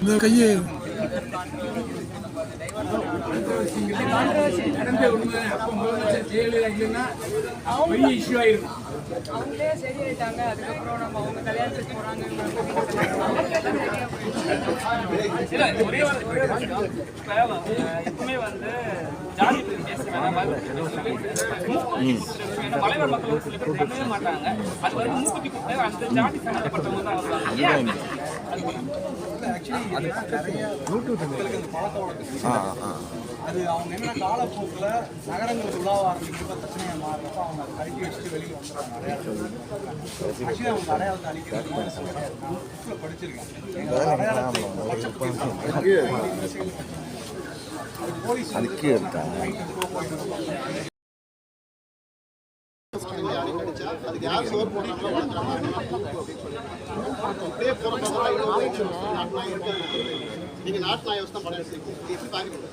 இந்த கையை நடந்த உண்மை அப்போ முதலமைச்சர் ஜெயலலிதா இல்லைன்னா பெரிய இஷ்யூ ஆயிருக்கும் அவங்களே அதுக்கப்புறம் நம்ம அவங்க கல்யாணத்துக்கு போறாங்க ஒரே எப்பவுமே வந்து ஜாதி பத்தி பேச மலைவாழ் மக்கள் சில பேர் பண்ணவே மாட்டாங்க. அது வந்து மூக்குத்தி கொடுத்து அந்த ஜாதி சம்மந்தப்பட்டவங்க தான் வருவாங்க அது அவங்க என்ன காலப்போக்கில் நகரங்களுக்கு உலாவ ஆரம்பிக்கிறப்ப பிரச்சனையை மாறுறப்ப அவங்க அதை கழட்டி வச்சுட்டு வெளியில் வந்துடுறாங்க. அடையாளத்தை ஆக்சுவலி அவங்க அடையாளத்தை அழிக்கிறது புக்கில் படிச்சிருக்கேன் அதுக்கு யார் சோறு அப்படியே போகிறப்ப நாட்டு நாய் நீங்கள் நாட்டு நாய் வச்சு தான் படம் எடுத்துருக்கீங்க எப்படி பார்க்குறீங்க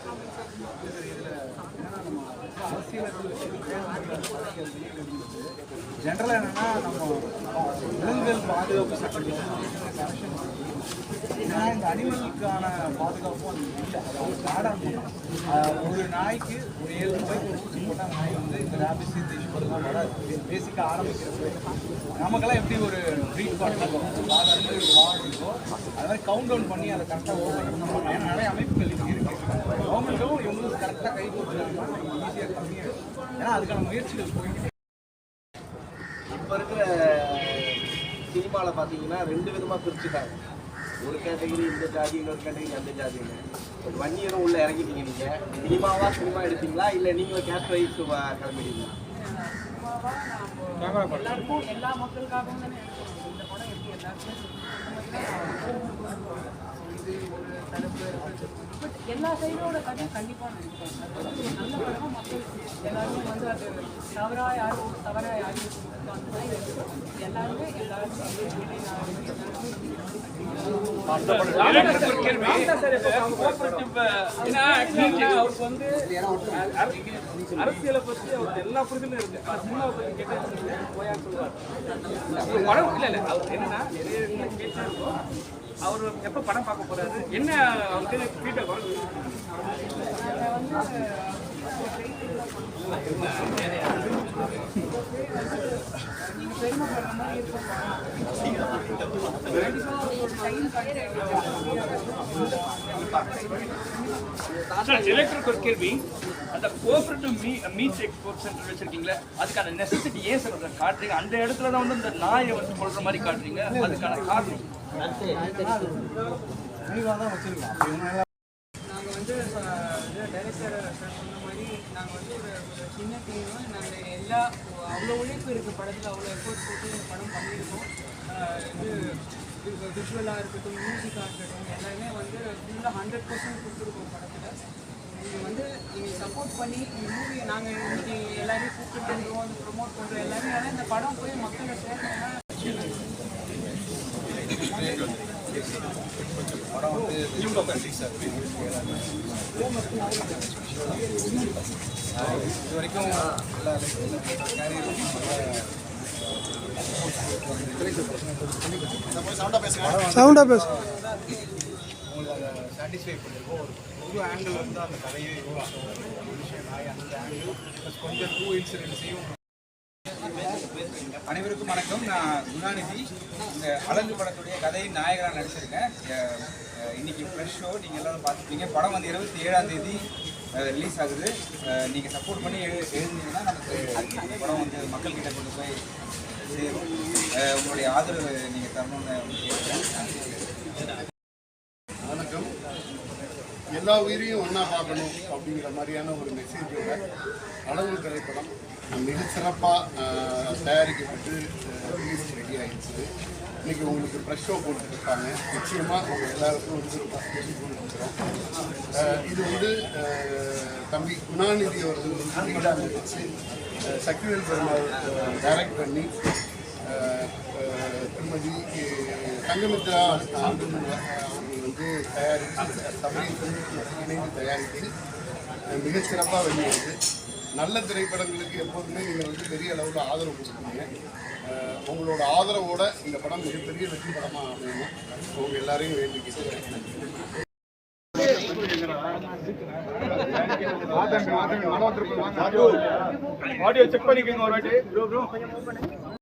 ஜென்ரலாக என்னன்னா நம்ம விலங்குகள் பாதுகாப்பு சட்டத்தில் ஏன்னா இந்த அனிமலுக்கான பாதுகாப்பும் அது இல்லை. காடாக ஒரு நாய்க்கு ஒரு ஏழு ரூபாய்க்கு ஒரு ஊசி போட்டால் நாய் வந்து இந்த ரேபிஸ் இந்த இஷ்யூலாம் வராது பேசிக்காக ஆரம்பிக்கிறது நமக்கெல்லாம் எப்படி ஒரு ப்ரீட் பண்ணுறோம் சாதாரண ஒரு இருக்கோ அது மாதிரி கவுண்ட் டவுன் பண்ணி அதை கரெக்டாக ஓப்பன் பண்ணணும். ஏன்னா நிறைய அமைப்புகள் இங்கே இருக்குது ஈஸியாக கம்மியாக ஏன்னா அதுக்கான முயற்சிகள் போயிட்டு இப்போ இருக்கிற சினிமாவில் பார்த்தீங்கன்னா ரெண்டு விதமாக பிரிச்சுட்டாங்க. ஒரு கேட்டகரி இந்த ஜாதி இன்னொரு கேட்டகரி அந்த ஜாதின்னு. ஒரு ஒன் இயரும் உள்ள இறங்கிட்டீங்க நீங்கள் சினிமாவா சினிமா எடுத்தீங்களா? இல்லை நீங்களும் கேஸ்ட் வைஸ் கிளம்பிட்டீங்களா? எல்லாருக்கும் எல்லா மக்களுக்காகவும் தானே. எடுக்கிறோம். இந்த படம் எப்படி எல்லாருக்குமே இது ஒரு தரப்பு பட் எல்லா சைடோட கதையும் கண்டிப்பாக நினைக்கிறேன் நல்ல படமா மக்கள் எல்லாருமே வந்து அது தவறா யாரும் தவறா யாரும். எல்லாருமே எல்லாருமே அவருக்கு வந்து அரசியலை பற்றி அவர் எல்லா புரிதலும் இருக்கு. சினிமாவை பத்தி கேட்டா சொல்லுவார். படம் இல்ல இல்ல அவர் என்னன்னா நிறைய கேட்டா இருக்கும் அவர் எப்ப படம் பார்க்க போறாரு? என்ன அவருக்கு ஃபீட்பேக் வரும்? பெருமைப்படுற மாதிரி இருக்கும் எலக்ட்ரிக் ஒரு கேள்வி. அந்த கோஆபரேட்டிவ் மீ மீட் எக்ஸ்போர்ட் சென்டர் வச்சிருக்கீங்களா அதுக்கான நெசசிட்டி ஏன் சார் அதை காட்டுறீங்க? அந்த இடத்துல தான் வந்து இந்த நாயை வந்து கொள்ற மாதிரி காட்டுறீங்க. அதுக்கான காரணம்? நாங்கள் வந்து டைரக்டர் சார் சொன்ன மாதிரி நாங்கள் வந்து ஒரு சின்ன டீம் நாங்கள் எல்லா அவ்வளோ உழைப்பு இருக்குது படத்தில் அவ்வளோ எஃபோர்ட் போட்டு படம் பண்ணியிருக்கோம். விஷுவலாக இருக்கட்டும் மியூசிக்காக இருக்கட்டும் எல்லாமே வந்து ஃபுல்லாக ஹண்ட்ரட் பர்சன்ட் கொடுத்துருக்கோம் படத்தில். நீங்கள் வந்து நீங்கள் சப்போர்ட் பண்ணி இந்த மூவி நாங்கள் இன்றைக்கி எல்லாரையும் கூப்பிட்டு வந்துருவோம் அது ப்ரொமோட் பண்ணுறோம் எல்லாமே ஆனால் இந்த படம் போய் மக்களை சேர்க்கணும்னா இது வரைக்கும் எல்லா சவுண்டாக பேசு. உங்களுக்கு சாட்டிஸ்ஃபை பண்ணிருக்கோம் ஒரு புது ஆங்கிள் வந்து அந்த கதையை அந்த ஆங்கிள் கொஞ்சம் டூ இன்சிடென்ட்ஸையும் அனைவருக்கும் வணக்கம். நான் குணாநிதி. இந்த அழகு படத்துடைய கதையின் நாயகராக நடிச்சிருக்கேன். இன்னைக்கு ஃப்ரெஷ் ஷோ நீங்கள் எல்லாரும் பார்த்துருப்பீங்க. படம் வந்து இருபத்தி ஏழாம் தேதி ரிலீஸ் ஆகுது. நீங்கள் சப்போர்ட் பண்ணி எழு எழுதுனீங்கன்னா நமக்கு இந்த படம் வந்து மக்கள்கிட்ட கொண்டு போய் சேரும் உங்களுடைய ஆதரவு நீங்கள் தரணும்னு வணக்கம். எல்லா உயிரையும் ஒன்றா பார்க்கணும் அப்படிங்கிற மாதிரியான ஒரு மெசேஜோட அளவு திரைப்படம் மிக சிறப்பாக தயாரிக்கப்பட்டு ரிலீஸ் ரெடி ஆகிடுச்சு இன்னைக்கு உங்களுக்கு ப்ரெஷ் ஷோ போட்டுருக்காங்க நிச்சயமாக உங்கள் எல்லாருக்கும் வந்து ஒரு பத்து பேசி கொடுக்குறோம் அஹ் இது வந்து தம்பி குணாநிதி அவர்கள் வந்து லீடாக சக்திவேல் பெருமாள் டைரக்ட் பண்ணி திருமதி தங்கமித்ரா அவர்கள் வந்து தயாரித்து சபை இணைந்து தயாரித்து மிகச்சிறப்பாக மிகச் சிறப்பாக வெளியிடுது. நல்ல திரைப்படங்களுக்கு எப்போதுமே நீங்கள் வந்து பெரிய அளவில் ஆதரவு கொடுப்பீங்க உங்களோட ஆதரவோட இந்த படம் மிகப்பெரிய வெற்றி படமாக அமையணும். அவங்க எல்லாரையும் வேண்டிக்கிட்டு. ஆடியோ செக் பண்ணிக்கோங்க ஒரு வாட்டி